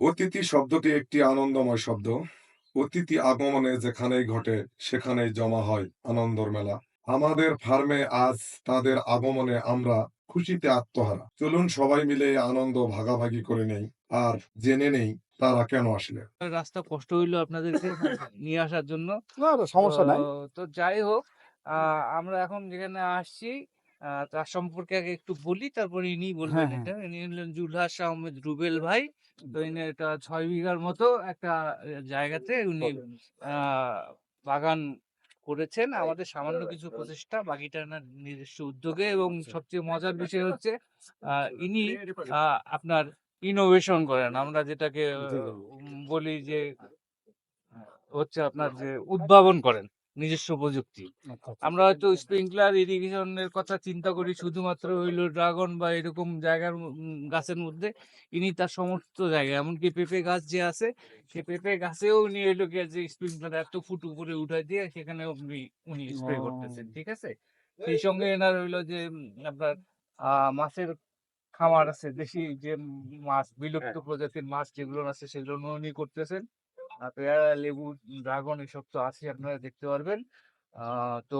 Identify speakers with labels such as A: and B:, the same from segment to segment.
A: অতিথি শব্দটি একটি আনন্দময় শব্দ। অতিথি আগমনে যেখানেই ঘটে সেখানেই জমা হয় আনন্দর মেলা। আমাদের ফার্মে আজ তাদের আগমনে আমরা খুশিতে আত্মহারা। চলুন সবাই মিলে আনন্দ ভাগাভাগি করে নেই আর জেনে নেই তারা কেন আসলে।
B: রাস্তা কষ্ট হইল আপনাদেরকে নিয়ে আসার জন্য।
C: না না সমস্যা নাই।
B: তো- যাই হোক আহ, আমরা এখন যেখানে আসছি তার সম্পর্কে আগে একটু বলি তারপর ইনি বলবেন
C: হ্যাঁ,
B: এটা। ইনি হলেন জুলহাস আহমেদ রুবেল ভাই। তো ইনি এটা ছয় বিঘার মতো একটা জায়গাতে উনি বাগান করেছেন। আমাদের সামান্য কিছু প্রচেষ্টা বাকিটা নিজস্ব উদ্যোগে এবং সবচেয়ে মজার বিষয় হচ্ছে আহ, ইনি আহ, আপনার ইনোভেশন করেন। আমরা যেটাকে বলি যে হচ্ছে আপনার যে উদ্ভাবন করেন। নিজস্ব প্রযুক্তি।
C: আচ্ছা, আচ্ছা।
B: আমরা হয়তো স্প্রিংকলার ইরিগেশনের কথা চিন্তা করি শুধুমাত্র হইল ড্রাগন বা এরকম জায়গার গাছের মধ্যে। ইনি তার সমস্ত জায়গায় এমনকি পেঁপে গাছ যে আছে সে পেঁপে গাছেও উনি গিয়ে যে স্প্রিংকলার এত ফুট উপরে উঠাই দিয়ে সেখানে উনি স্প্রে করতেছেন ঠিক আছে? সেই সঙ্গে এনার হইল যে আপনার আহ মাছের খামার আছে দেশি যে মাছ বিলুপ্ত প্রজাতির মাছ যেগুলো আছে সেগুলো উনি করতেছেন। পেয়ারা, লেবু, ড্রাগন এসব তো আছে আপনারা দেখতে পারবেন। তো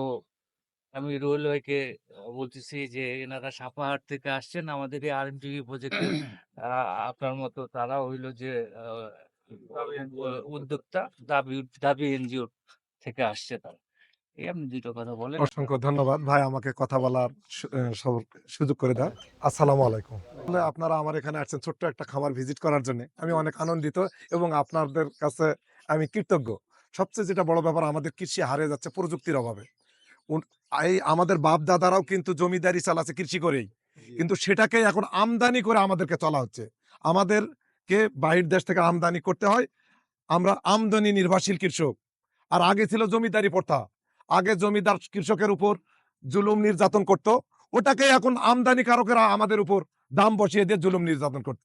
B: আমি রোল ভাইকে বলতেছি যে, এনারা সাপাহাট থেকে আসছেন আমাদের এই আরএমটিভি প্রজেক্টে। আপনার মতো তারা হইল যে উদ্যোক্তা, দাবি দাবি এনজিও থেকে আসছে তারা। এই আপনি দুটো কথা বলেন।
D: অসংখ্য ধন্যবাদ। ভাই আমাকে কথা বলার সুযোগ করে দাও আসসালামু আলাইকুম। আপনারা আমার এখানে আসছেন ছোট্ট একটা খামার ভিজিট করার জন্য। আমি অনেক আনন্দিত এবং আপনাদের কাছে আমি কৃতজ্ঞ। সবচেয়ে যেটা বড় ব্যাপার আমাদের কৃষি হারিয়ে যাচ্ছে প্রযুক্তির অভাবে। এই আমাদের বাপ দাদারাও কিন্তু জমিদারি চালাচ্ছে কৃষি করেই। কিন্তু সেটাকে এখন আমদানি করে আমাদেরকে চলা হচ্ছে। আমাদেরকে বাহির দেশ থেকে আমদানি করতে হয়। আমরা আমদানি নির্ভরশীল কৃষক। আর আগে ছিল জমিদারি প্রথা। আগে জমিদার কৃষকের উপর জুলুম নির্যাতন করত, ওটাকে এখন আমদানি কারকেরা আমাদের উপর দাম বসিয়ে দিয়ে জুলুম নির্যাতন করত,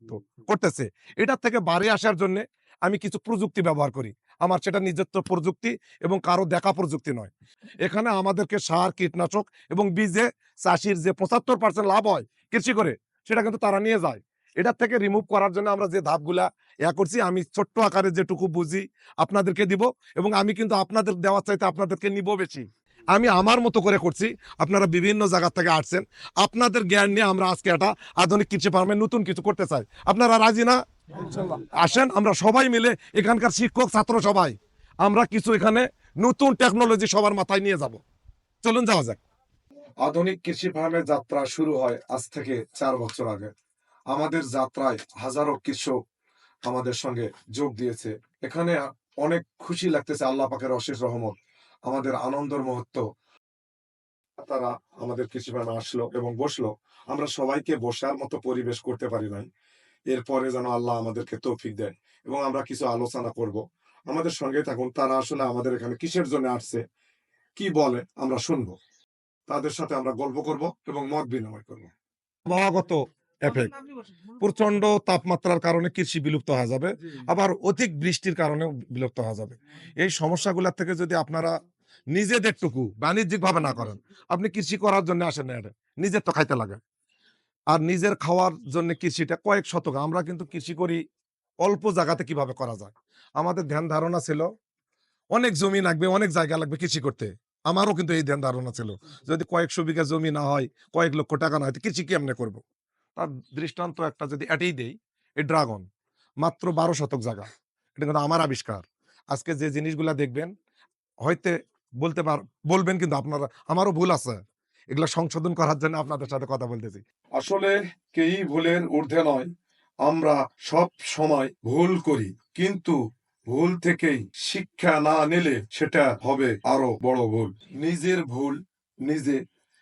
D: করতেছে। এটার থেকে বাড়ি আসার জন্য আমি কিছু প্রযুক্তি ব্যবহার করি। আমার সেটা নিজস্ব প্রযুক্তি এবং কারও দেখা প্রযুক্তি নয়। এখানে আমাদেরকে সার, কীটনাশক এবং বীজে চাষির যে পঁচাত্তর পার্সেন্ট লাভ হয় কৃষি করে, সেটা কিন্তু তারা নিয়ে যায়। এটার থেকে রিমুভ করার জন্য আমরা যে ধাপগুলা ইয়া করছি আমি ছোট্ট আকারে যেটুকু বুঝি আপনাদেরকে দিব এবং আমি কিন্তু আপনাদের দেওয়ার চাইতে আপনাদেরকে নিব বেশি। আমি আমার মতো করে করছি আপনারা বিভিন্ন জায়গা থেকে আসছেন আপনাদের জ্ঞান নিয়ে আমরা আজকে একটা আধুনিক কৃষি ফার্মে নতুন কিছু করতে চাই। আপনারা রাজি না? আসেন আমরা সবাই মিলে এখানকার শিক্ষক ছাত্র সবাই আমরা কিছু এখানে নতুন টেকনোলজি সবার মাথায় নিয়ে যাব। চলুন যাওয়া যাক।
A: আধুনিক কৃষি ফার্মের যাত্রা শুরু হয় আজ থেকে চার বছর আগে। আমাদের যাত্রায় হাজারো কৃষক আমাদের সঙ্গে যোগ দিয়েছে। এখানে অনেক খুশি লাগতেছে আল্লাহ পাকের অশেষ রহমত, আমাদের আনন্দের মুহূর্ত। তারা আমাদের কৃষি ফার্মে আসলো এবং বসল। আমরা সবাইকে বসার মতো পরিবেশ করতে পারি নাই। এরপরে যেন আল্লাহ আমাদেরকে তৌফিক দেয় এবং আমরা কিছু আলোচনা করব। আমাদের সঙ্গে থাকুন, তারা আসলে আমাদের এখানে কিসের জন্য আসছে, কি বলে আমরা শুনব। তাদের সাথে আমরা গল্প করব এবং মত বিনিময় করব।
D: আবহাওয়াগত এফেক্ট প্রচণ্ড তাপমাত্রার কারণে কৃষি বিলুপ্ত হয়ে যাবে আবার অধিক বৃষ্টির কারণেও বিলুপ্ত হয়ে যাবে। এই সমস্যাগুলোর থেকে যদি আপনারা নিজেদেরটুকু বাণিজ্যিক ভাবে না করেন আপনি কৃষি করার জন্য আসেন না নিজের তো খাইতে লাগে। আর নিজের খাওয়ার জন্য কৃষিটা কয়েক শতক আমরা কিন্তু কৃষি করি অল্প জায়গাতে কীভাবে করা যায়? আমাদের ধ্যান ধারণা ছিল অনেক জমি লাগবে অনেক জায়গা লাগবে কৃষি করতে। আমারও কিন্তু এই ধ্যান ধারণা ছিল যদি কয়েকশো বিঘা জমি না হয় কয়েক লক্ষ টাকা না হয় কৃষি কেমনে করব? তার দৃষ্টান্ত একটা যদি এটাই দেই এই ড্রাগন। মাত্র বারো শতক জায়গা এটা কিন্তু আমার আবিষ্কার। আজকে যে জিনিসগুলা দেখবেন, হয়তো বলতে পার, বলবেন কিন্তু আপনারা, আমারও ভুল আছে। এগুলা সংশোধন করার জন্য আপনাদের সাথে কথা বলতেছি।
A: আসলে কেই ভুলের ঊর্ধ্বে নয়, আমরা সব সময় ভুল করি। কিন্তু ভুল থেকেই শিক্ষা না নিলে সেটা হবে আরও বড় ভুল। নিজের ভুল নিজে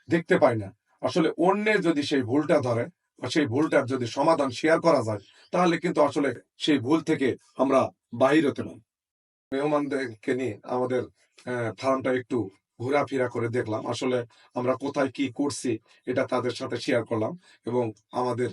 A: দেখতে পাই না। আসলে অন্যের যদি সেই ভুলটা ধরে সেই ভুলটার যদি সমাধান শেয়ার করা যায়, তাহলে কিন্তু আসলে সেই ভুল থেকে আমরা বাহির হতে পারি। মেহমানদেরকে নিয়ে আমাদের ফার্মটা একটু ঘোরাফেরা করে দেখলাম, আসলে আমরা কোথায় কি করছি এটা তাদের সাথে শেয়ার করলাম এবং আমাদের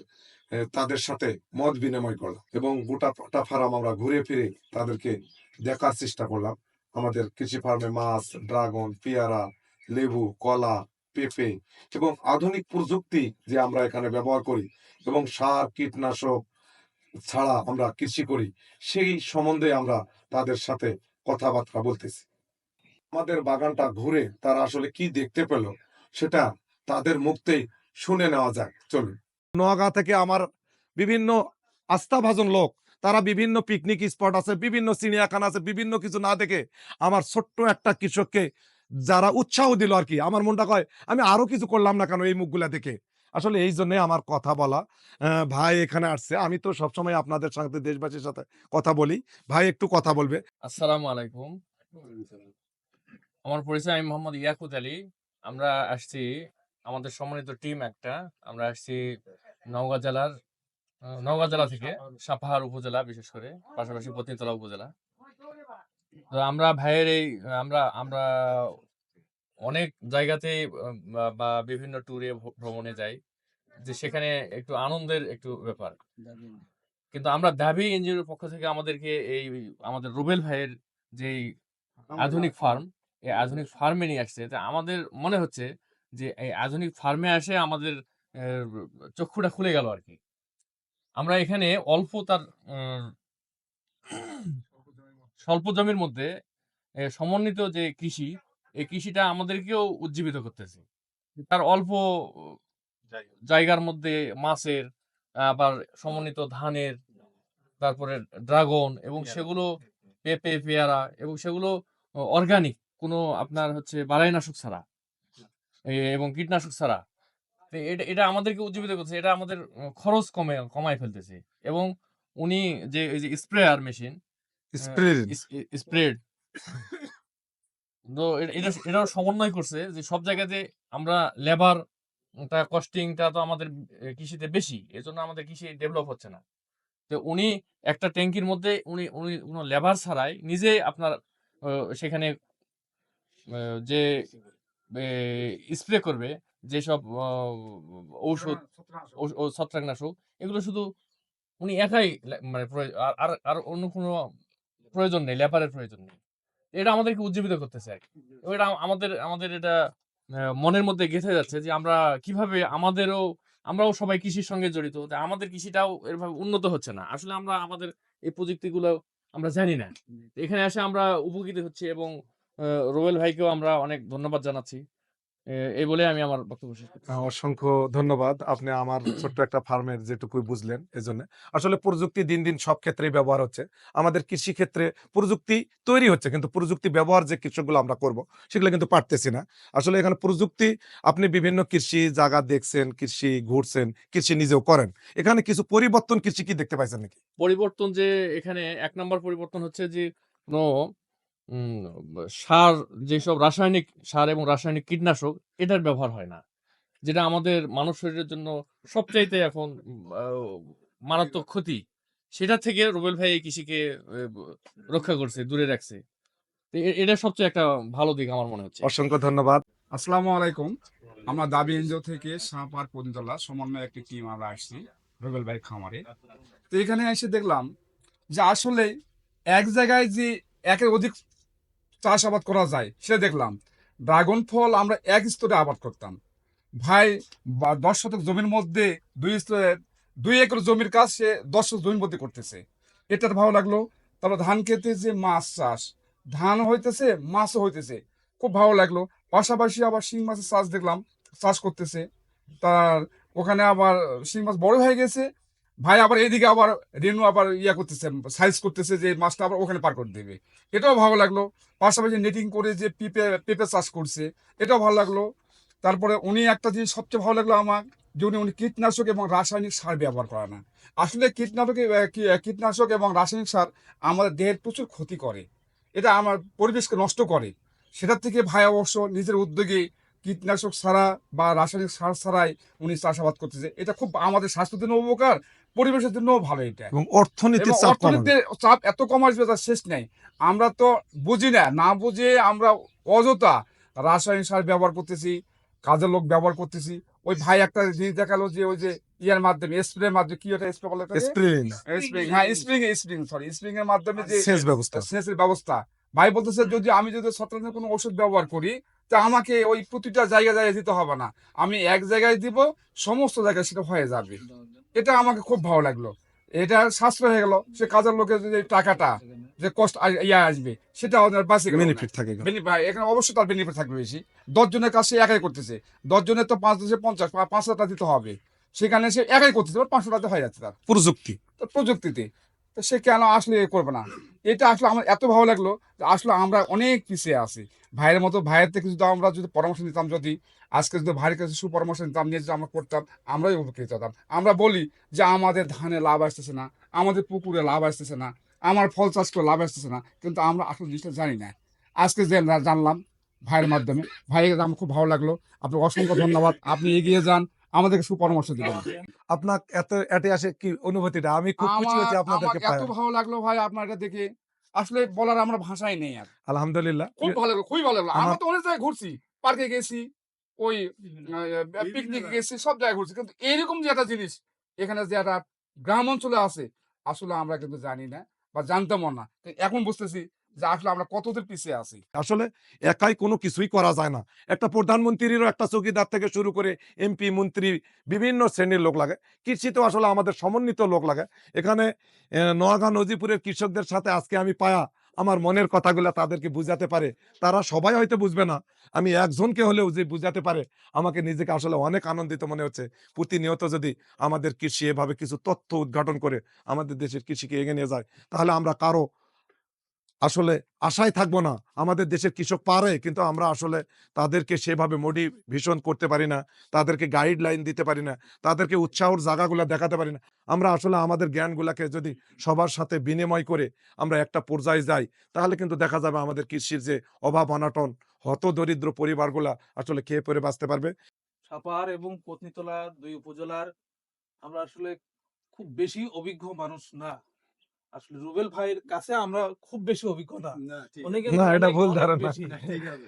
A: তাদের সাথে মত বিনিময় করলাম এবং গোটা ফার্ম আমরা ঘুরে ফিরে তাদেরকে দেখার চেষ্টা করলাম। আমাদের কৃষি ফার্মে মাছ ড্রাগন পেয়ারা, লেবু, কলা পেঁপে এবং আধুনিক প্রযুক্তি যে আমরা এখানে ব্যবহার করি এবং সার, কীটনাশক ছাড়া আমরা কৃষি করি, সেই সম্বন্ধে আমরা তাদের সাথে কথাবার্তা বলতেছি। আমাদের বাগানটা ঘুরে তারা আসলে কি দেখতে পেল সেটা তাদের মুক্তেই শুনে নেওয়া যাক, চলুন।
D: নোয়াগাঁ থেকে আমার বিভিন্ন আস্থাভাজন লোক, তারা বিভিন্ন পিকনিক স্পট আছে, বিভিন্ন চিড়িয়াখানা আছে, বিভিন্ন কিছু না দেখে আমার ছোট্ট একটা কৃষককে যারা উৎসাহ দিল আর কি আমার মনটা কয়, আমি আরও কিছু করলাম না কেন এই মুখগুলা দেখে? আসলে এই জন্য আমার কথা বলা ভাই এখানে আসছে। আমি তো সবসময় আপনাদের সাথে, দেশবাসীর সাথে কথা বলি। ভাই একটু কথা বলবে।
E: আসসালামু আলাইকুম। আমার পরিচয় আমি মোহাম্মদ ইয়াকুত আলী। আমরা আসছি, আমাদের সম্মানিত টিম একটা। আমরা আসছি নওগাঁ জেলার নওগাঁ জেলা থেকে, সাপাহার উপজেলা বিশেষ করে, পাশাপাশি পতিনতলা উপজেলা। তো আমরা ভাইয়ের এই আমরা আমরা অনেক জায়গাতে বা- বিভিন্ন ট্যুরে ভ্রমণে যাই। যে সেখানে একটু আনন্দের একটু ব্যাপার। কিন্তু আমরা দাবি এনজিওর পক্ষ থেকে আমাদেরকে এই আমাদের রুবেল ভাইয়ের যেই আধুনিক ফার্ম এই আধুনিক ফার্মে নিয়ে আসছে। তা আমাদের মনে হচ্ছে যে এই আধুনিক ফার্মে আসে আমাদের চক্ষুটা খুলে গেল আর কি আমরা এখানে অল্প তার স্বল্প জমির মধ্যে সমন্বিত যে কৃষি এই কৃষিটা আমাদেরকেও উজ্জীবিত করতেছে। তার অল্প জায়গার মধ্যে মাছের আবার সমন্বিত ধানের তারপরে ড্রাগন এবং সেগুলো পেঁপে পেয়ারা এবং সেগুলো অর্গানিক কোনো আপনার হচ্ছে বালাইনাশক ছাড়া। এবং কীটনাশক ছাড়া। এটা এটা আমাদেরকে উজ্জীবিত করছে এটা আমাদের খরচ কমে কমায় ফেলতেছে। এবং উনি যে এই যে স্প্রেয়ার মেশিন
D: স্প্রে
E: স্প্রেড তো এ- এটা এটাও সমন্বয় করছে যে সব জায়গাতে আমরা লেবার তা কস্টিংটা তো আমাদের কৃষিতে বেশি। এজন্য আমাদের কৃষি ডেভেলপ হচ্ছে না। তো উনি একটা ট্যাঙ্কির মধ্যে উনি উনি কোনো লেবার ছাড়াই নিজে আপনার সেখানে যে স্প্রে করবে যেসব ঔষধ ছত্রাকনাশক। এগুলো শুধু উনি একাই মানে আর আর অন্য কোনো প্রয়োজন নেই লেবারের প্রয়োজন নেই। এটা আমাদেরকে উজ্জীবিত করতেছে আর কি। এটা আমাদের আমাদের এটা মনের মধ্যে গেঁথে যাচ্ছে যে আমরা কীভাবে আমাদেরও আমরাও সবাই কৃষির সঙ্গে জড়িত আমাদের কৃষিটাও এরভাবে উন্নত হচ্ছে না। আসলে আমরা আমাদের এই প্রযুক্তিগুলো আমরা জানি না। এখানে এসে আমরা উপকৃত হচ্ছি এবং রোবেল ভাইকেও আমরা অনেক ধন্যবাদ জানাচ্ছি। এই বলে আমি আমার বক্তব্য শেষ করছি
D: অসংখ্য ধন্যবাদ। আপনি আমার ছোট্ট একটা ফার্মের যেটুকুই বুঝলেন এজন্য। আসলে প্রযুক্তি দিন দিন সব ক্ষেত্রেই ব্যবহার হচ্ছে। আমাদের কৃষি ক্ষেত্রে প্রযুক্তি তৈরি হচ্ছে কিন্তু প্রযুক্তি ব্যবহার যে কৃষকগুলো আমরা করব সেগুলো কিন্তু পারতেছি না। আসলে এখানে প্রযুক্তি আপনি বিভিন্ন কৃষি জায়গা দেখছেন কৃষি ঘুরছেন কৃষি নিজেও করেন। এখানে কিছু পরিবর্তন কৃষি কি দেখতে পাইছেন নাকি?
E: পরিবর্তন যে এখানে এক নম্বর পরিবর্তন হচ্ছে যে কোনো সার যেসব রাসায়নিক সার এবং রাসায়নিক কীটনাশক, এটার ব্যবহার হয় না। যেটা আমাদের মানব শরীরের জন্য সবচাইতে এখন মারাত্মক ক্ষতি। সেটা থেকে রুবেল ভাই এই কৃষিকে রক্ষা করছে, দূরে রাখছে। তো এটা সবচেয়ে একটা ভালো দিক আমার মনে হচ্ছে।
D: অসংখ্য ধন্যবাদ।
C: আসসালামু আলাইকুম। আমরা দাবি এনজিও থেকে সাপার পদিনতলা সমন্বয় একটি টিম আমরা আসছি, রুবেল ভাই খামারে। তো এখানে এসে দেখলাম যে আসলে এক জায়গায় যে একের অধিক চাষাবাদ করা যায়, সেটা দেখলাম। ড্রাগন ফল আমরা এক স্তরে আবাদ করতাম। ভাই দশ শতক জমির মধ্যে দুই স্তরে, দুই একর জমির কাজ সে দশ শতক জমির মধ্যে করতেছে। এটার ভালো লাগল। তারপর ধান খেতে যে মাছ চাষ, ধান হইতেছে, মাছও হইতেছে। খুব ভালো লাগল। পাশাপাশি আবার শিং মাছের চাষ দেখলাম, চাষ করতেছে। তার ওখানে আবার শিং মাছ বড় হয়ে গেছে ভাই আবার এদিকে আবার রেনু আবার ইয়া করতেছে সাইজ করতেছে যে মাছটা আবার ওখানে পার করে দেবে। এটাও ভালো লাগল। পাশাপাশি নেটিং করে যে পেঁপে পেঁপে চাষ করছে, এটাও ভালো লাগল। তারপরে উনি একটা জিনিস সবচেয়ে ভালো লাগল আমার, যে উনি উনি কীটনাশক এবং রাসায়নিক সার ব্যবহার করে না। আসলে কীটনাশক কীটনাশক এবং রাসায়নিক সার আমাদের দেহের প্রচুর ক্ষতি করে। এটা আমার পরিবেশকে নষ্ট করে। সেটার থেকে ভাই অবশ্য নিজের উদ্যোগে কীটনাশক ছাড়া বা রাসায়নিক সার ছাড়াই উনি চাষাবাদ করতেছে। এটা খুব আমাদের স্বাস্থ্যের জন্য উপকার পরিবেশের জন্য ভালো এটা।
D: এবং অর্থনীতির চাপ
C: অর্থনীতির চাপ এত কম আসবে তার শেষ নেই। আমরা তো বুঝি না না বুঝে আমরা অযথা রাসায়নিক সার ব্যবহার করতেছি কাজের লোক ব্যবহার করতেছি। ওই ভাই একটা জিনিস দেখাল যে ওই যে ইয়ার মাধ্যমে স্প্রের মাধ্যমে কি ওটা স্প্রে বলে
D: স্প্রিং
C: স্প্রিং হ্যাঁ স্প্রিং স্প্রিং সরি স্প্রিং এর মাধ্যমে যে
D: সেচ ব্যবস্থা।
C: সেচের ব্যবস্থা। ভাই বলতেছে যদি আমি যদি ছত্রাকের কোনো ওষুধ ব্যবহার করি তা আমাকে ওই প্রতিটা জায়গায় জায়গায় দিতে হবে না। আমি এক জায়গায় দিব সমস্ত জায়গায় সেটা হয়ে যাবে। এটা আমাকে খুব ভালো লাগল। এটা সাশ্রয় হয়ে গেল সে কাজের লোকের যে টাকাটা যে কষ্ট ইয়া আসবে সেটা ওদের না।
D: বেনিফিট থাকে
C: এখানে। অবশ্যই তার বেনিফিট থাকবে বেশি। দশজনের কাজ সে একাই করতেছে। দশ জনের তো পাঁচ দশে পঞ্চাশ পাঁচ হাজার টাকা দিতে হবে। সেখানে সে একাই করতেছে পাঁচশো টাকা হয়ে যাচ্ছে তার।
D: প্রযুক্তি।
C: প্রযুক্তিতে। তো সে কেন আসলে এ করবে না? এটা আসলে আমার এত ভালো লাগল যে আসলে আমরা অনেক পিছিয়ে আছি। ভাইয়ের মতো, ভাইয়ের থেকে যদি আমরা যদি পরামর্শ নিতাম, যদি আজকে যদি ভাইয়ের কাছে সুপরামর্শ নিতাম, নিয়ে যদি আমরা করতাম, আমরাই উপকৃত হতাম। আমরা বলি যে আমাদের ধানে লাভ আসতেছে না, আমাদের পুকুরে লাভ আসতেছে না, আমার ফল চাষ করে লাভ আসতেছে না, কিন্তু আমরা আসলে জিনিসটা জানি না। আজকে যে জানলাম ভাইয়ের মাধ্যমে, ভাইয়ের আমার খুব ভালো লাগল। আপনাকে অসংখ্য ধন্যবাদ। আপনি এগিয়ে যান। আমাদেরকে সুপরামর্শ দিবেন।
D: আপনার এত এতে আসে কি অনুভূতিটা? আমি খুব খুশি হয়েছি আপনাদেরকে
C: এত ভালো লাগল ভাই আপনার এটা দেখে। আসলে বলার আমরা ভাষাই নেই আর।
D: আলহামদুলিল্লাহ।
C: খুব ভালো লাগল খুবই ভালো লাগল। আমরা তো অনেক জায়গায় ঘুরছি। পার্কে গেছি ওই পিকনিক গেছি সব জায়গায় ঘুরছি। কিন্তু এরকম যে একটা জিনিস এখানে যে একটা গ্রাম অঞ্চলে আছে আসলে আমরা কিন্তু জানি না বা জানতামও না। এখন বুঝতেছি যে আসলে আমরা কতদূর পিছিয়ে আছি?
D: আসলে একাই কোনো কিছুই করা যায় না। একটা প্রধানমন্ত্রীরও একটা চৌকিদার থেকে শুরু করে এমপি, মন্ত্রী বিভিন্ন শ্রেণির লোক লাগে। কৃষিতেও আসলে আমাদের সমন্বিত লোক লাগে। এখানে নোয়াগাঁ, নজিপুরের কৃষকদের সাথে আজকে আমি পায়া আমার মনের কথাগুলো তাদেরকে বুঝাতে পারে। তারা সবাই হয়তো বুঝবে না। আমি একজনকে হলেও যে বুঝাতে পারে, আমাকে নিজেকে আসলে অনেক আনন্দিত মনে হচ্ছে। প্রতিনিয়ত যদি আমাদের কৃষি এভাবে কিছু তথ্য উদ্ঘাটন করে আমাদের দেশের কৃষিকে এগিয়ে নিয়ে যায়, তাহলে আমরা কারও আসলে আশায় থাকব না। আমাদের দেশের কৃষক পারে, কিন্তু আমরা আসলে তাদেরকে সেভাবে মোটিভেশন করতে পারি না, তাদেরকে গাইডলাইন দিতে পারি না, তাদেরকে উৎসাহর জায়গাগুলো দেখাতে পারি না। আমরা আসলে আমাদের জ্ঞানগুলাকে যদি সবার সাথে বিনিময় করে আমরা একটা পর্যায়ে যাই, তাহলে কিন্তু দেখা যাবে আমাদের কৃষির যে অভাব অনাটন হত দরিদ্র পরিবারগুলা আসলে খেয়ে পরে বাঁচতে পারবে।
F: সাপাহার এবং পত্নীতলা দুই উপজেলার আমরা আসলে খুব বেশি অভিজ্ঞ মানুষ না। আসলে রুবেল ভাইয়ের কাছে আমরা খুব বেশি অভিজ্ঞ না
D: না, এটা ভুল ধারণা।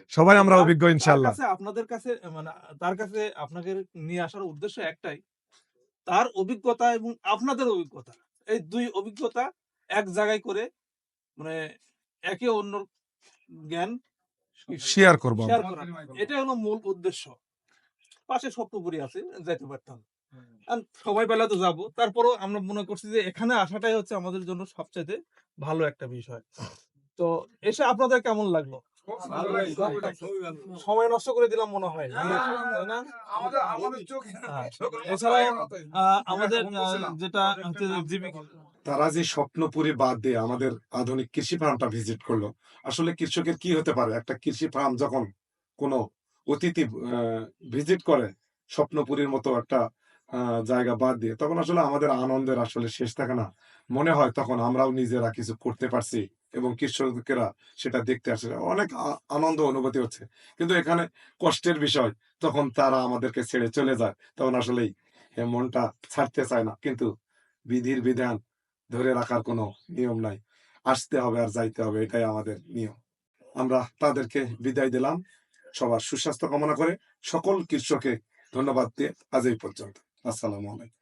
D: সবাই আমরা
F: তার-
D: অভিজ্ঞ
F: কাছে আপনাদের কাছে মানে তার কাছে আপনাকে নিয়ে আসার উদ্দেশ্য একটাই। তার অভিজ্ঞতা এবং আপনাদের অভিজ্ঞতা। এই দুই অভিজ্ঞতা এক জায়গায় করে মানে একে অন্য জ্ঞান
D: শেয়ার করব আমরা।
F: শেয়ার করা। এটা হলো মূল উদ্দেশ্য। পাশে স্বপ্নপুরি আছে যাইতে পারতাম। সময় পেলে তো যাব তারপরও আমরা মনে করছি যে এখানে আসাটাই হচ্ছে আমাদের জন্য সবচেয়ে ভালো একটা বিষয় তো এসে আপনাদের কেমন লাগল সময় নষ্ট করে দিলাম মনে হয়
C: আমাদের
F: হ্যাঁ। যেটা
A: তারা যে স্বপ্নপুরি বাদ দিয়ে আমাদের আধুনিক কৃষি ফার্মটা ভিজিট করল আসলে কৃষকের কি হতে পারে একটা কৃষি ফার্ম যখন কোনো অতিথি ভিজিট করে স্বপ্নপুরীর মতো একটা জায়গা বাদ দিয়ে। তখন আসলে আমাদের আনন্দের আসলে শেষ থাকে না। মনে হয় তখন আমরাও নিজেরা কিছু করতে পারছি এবং কৃষকেরা সেটা দেখতে আসে। অনেক আনন্দ অনুভূতি হচ্ছে। কিন্তু এখানে কষ্টের বিষয়, তখন তারা আমাদেরকে ছেড়ে চলে যায়। তখন আসলেই মনটা ছাড়তে চায় না। কিন্তু বিধির বিধান ধরে রাখার কোনো নিয়ম নাই। আসতে হবে আর যাইতে হবে, এটাই আমাদের নিয়ম। আমরা তাদেরকে বিদায় দিলাম। সবার সুস্বাস্থ্য কামনা করে সকল কৃষককে ধন্যবাদ দিয়ে আজ এই পর্যন্ত। আসসালামু আলাইকুম